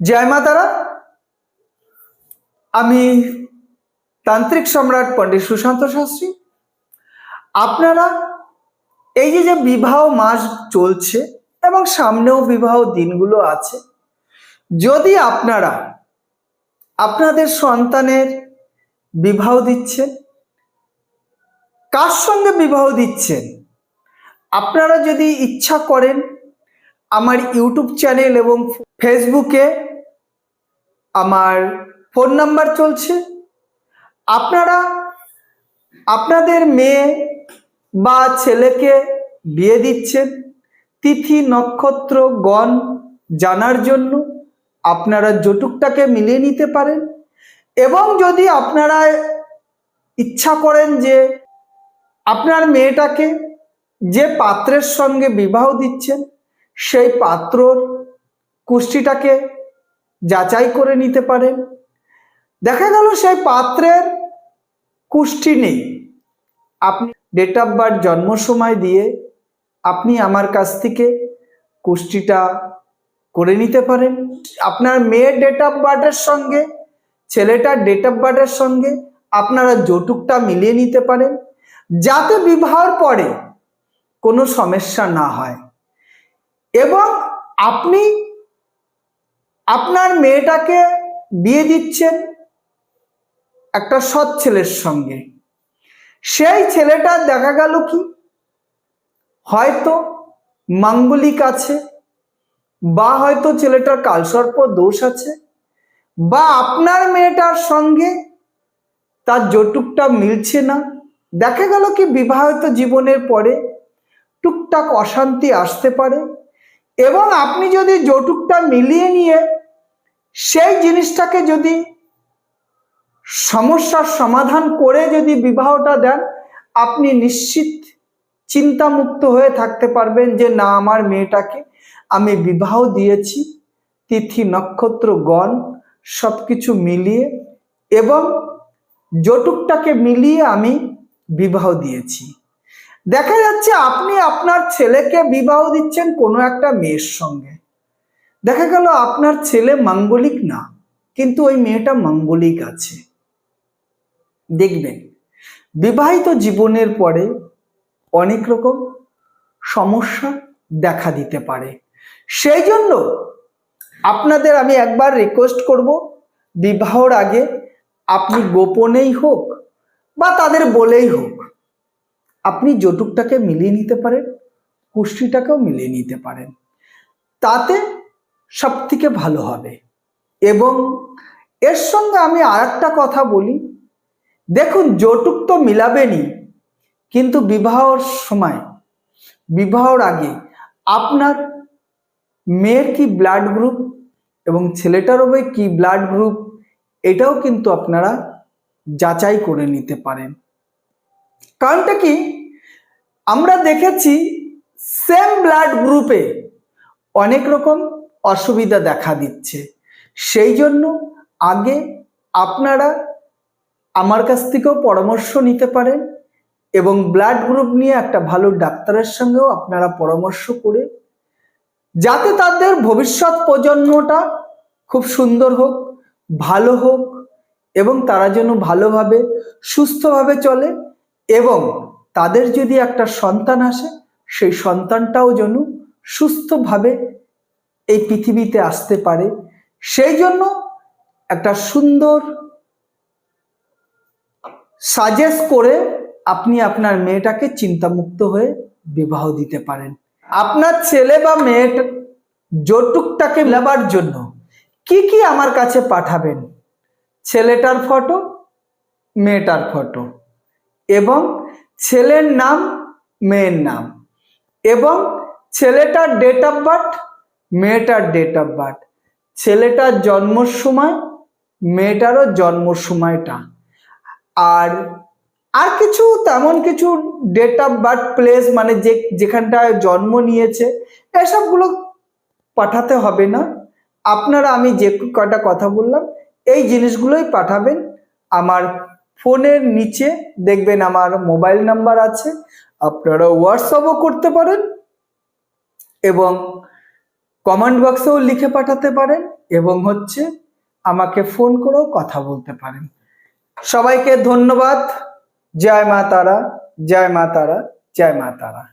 জয় মা তারা। আমি তান্ত্রিক সম্রাট পণ্ডিত সুশান্ত শাস্ত্রী। আপনারা এই যে যে বিবাহ মাস চলছে এবং সামনেও বিবাহ দিনগুলো আছে, যদি আপনারা আপনাদের সন্তানের বিবাহ দিচ্ছেন, কার সঙ্গে বিবাহ দিচ্ছেন, আপনারা যদি ইচ্ছা করেন আমার ইউটিউব চ্যানেল এবং ফেসবুকে আমার ফোন নাম্বার চলছে। আপনারা, আপনাদের মেয়ে বা ছেলেকে বিয়ে দিচ্ছেন, তিথি, নক্ষত্র, গণ জানার জন্য আপনারা জটুকটাকে মিলিয়ে নিতে পারেন এবং যদি আপনারা ইচ্ছা করেন যে আপনার মেয়েটাকে যে পাত্রের সঙ্গে বিবাহ দিচ্ছেন সেই পাত্রর কুষ্টিটাকে যাচাই করে নিতে পারেন দেখা গেল সেই পাত্রের কুষ্টি নেই। আপনি ডেট অফ বার্থ জন্ম সময় দিয়ে আপনি আমার কাছ থেকে কুষ্টিটা করে নিতে পারেন। আপনার মেয়ের ডেট অফ বার্থের সঙ্গে, ছেলেটার ডেট অফ বার্থের সঙ্গে আপনারা যৌতুকটা মিলিয়ে নিতে পারেন। যাতে বিবাহর পরে কোনো সমস্যা না হয়। এবং আপনি আপনার মেয়েটাকে বিয়ে দিচ্ছেন একটা সৎ ছেলের সঙ্গে। সেই ছেলেটা দেখা গেল কি? হয়তো মাঙ্গলিক আছে, বা হয়তো ছেলেটার কালসর্প দোষ আছে, বা আপনার মেয়েটার সঙ্গে তার যৌতুকটা মিলছে না। দেখা গেল কি, বিবাহিত জীবনের পরে টুকটাক অশান্তি আসতে পারে এবং আপনি যদি যৌতুকটা মিলিয়ে নিয়ে সেই জিনিসটাকে যদি সমস্যার সমাধান করে যদি বিবাহটা দেন, আপনি নিশ্চিত চিন্তামুক্ত হয়ে থাকতে পারবেন যে, না, আমার মেয়েটাকে আমি বিবাহ দিয়েছি, তিথি, নক্ষত্র, গণ সব কিছু মিলিয়ে এবং যৌতুকটাকে মিলিয়ে আমি বিবাহ দিয়েছি। দেখা যাচ্ছে আপনি আপনার ছেলেকে বিবাহ দিচ্ছেন কোনো একটা মেয়ের সঙ্গে। দেখা গেল আপনার ছেলে মাঙ্গলিক না, কিন্তু ওই মেয়েটা মাঙ্গলিক আছে। দেখবেন, বিবাহিত জীবনের পরে অনেক রকম সমস্যা দেখা দিতে পারে। সেই জন্য আপনাদের আমি একবার রিকোয়েস্ট করব, বিবাহর আগে আপনি গোপনেই হোক বা তাদের বলেই হোক আপনি যৌতুকটাকে মিলিয়ে নিতে পারেন কুষ্টিটাকেও মিলিয়ে নিতে পারেন। তাতে সব থেকে ভালো হবে। এবং এর সঙ্গে আমি আর কথা বলি। দেখুন, যৌতুক তো মিলাবেনই, কিন্তু বিবাহর সময়, বিবাহর আগে আপনার মেয়ের কি ব্লাড গ্রুপ এবং ছেলেটারও কি ব্লাড গ্রুপ এটাও কিন্তু আপনারা যাচাই করে নিতে পারেন। কারণটা কি? আমরা দেখেছি সেম ব্লাড গ্রুপে অনেক রকম অসুবিধা দেখা দিচ্ছে। সেই জন্য আগে আপনারা আমার কাছ থেকেও পরামর্শ নিতে পারেন এবং ব্লাড গ্রুপ নিয়ে একটা ভালো ডাক্তারের সঙ্গেও আপনারা পরামর্শ করে যাতে তাদের ভবিষ্যৎ প্রজন্মটা খুব সুন্দর হোক, ভালো হোক এবং তারা যেন ভালোভাবে, সুস্থভাবে চলে। এবং তাদের যদি একটা সন্তান আসে, সেই সন্তানটাও যেন সুস্থভাবে এই পৃথিবীতে আসতে পারে। সেই জন্য একটা সুন্দর সাজেস্ট করে আপনি আপনার মেয়েটাকে চিন্তামুক্ত হয়ে বিবাহ দিতে পারেন। আপনার ছেলে বা মেয়েটা যৌতুকটাকে মেলাবার জন্য কি কি আমার কাছে পাঠাবেন? ছেলেটার ফটো মেয়েটার ফটো এবং ছেলের নাম, মেয়ের নাম। এবং ছেলেটার ডেট অফ বার্থ মেয়েটার ডেট অফ বার্থ ছেলেটার জন্মর সময়, মেয়েটারও জন্ম সময়টা। আর আর কিছু, তেমন কিছু ডেট অফ বার্থ প্লেস মানে যে, যেখানটায় জন্ম নিয়েছে, এসবগুলো পাঠাতে হবে না। আপনারা, আমি যে কটা কথা বললাম, এই জিনিসগুলোই পাঠাবেন। আমার ফোনের নিচে দেখবেন আমার মোবাইল নাম্বার আছে। আপনারা হোয়াটসঅ্যাপও করতে পারেন এবং কমেন্ট বক্সেও লিখে পাঠাতে পারেন এবং হচ্ছে আমাকে ফোন করেও কথা বলতে পারেন। সবাইকে ধন্যবাদ। জয় মা তারা, জয় মা তারা, জয় মা তারা।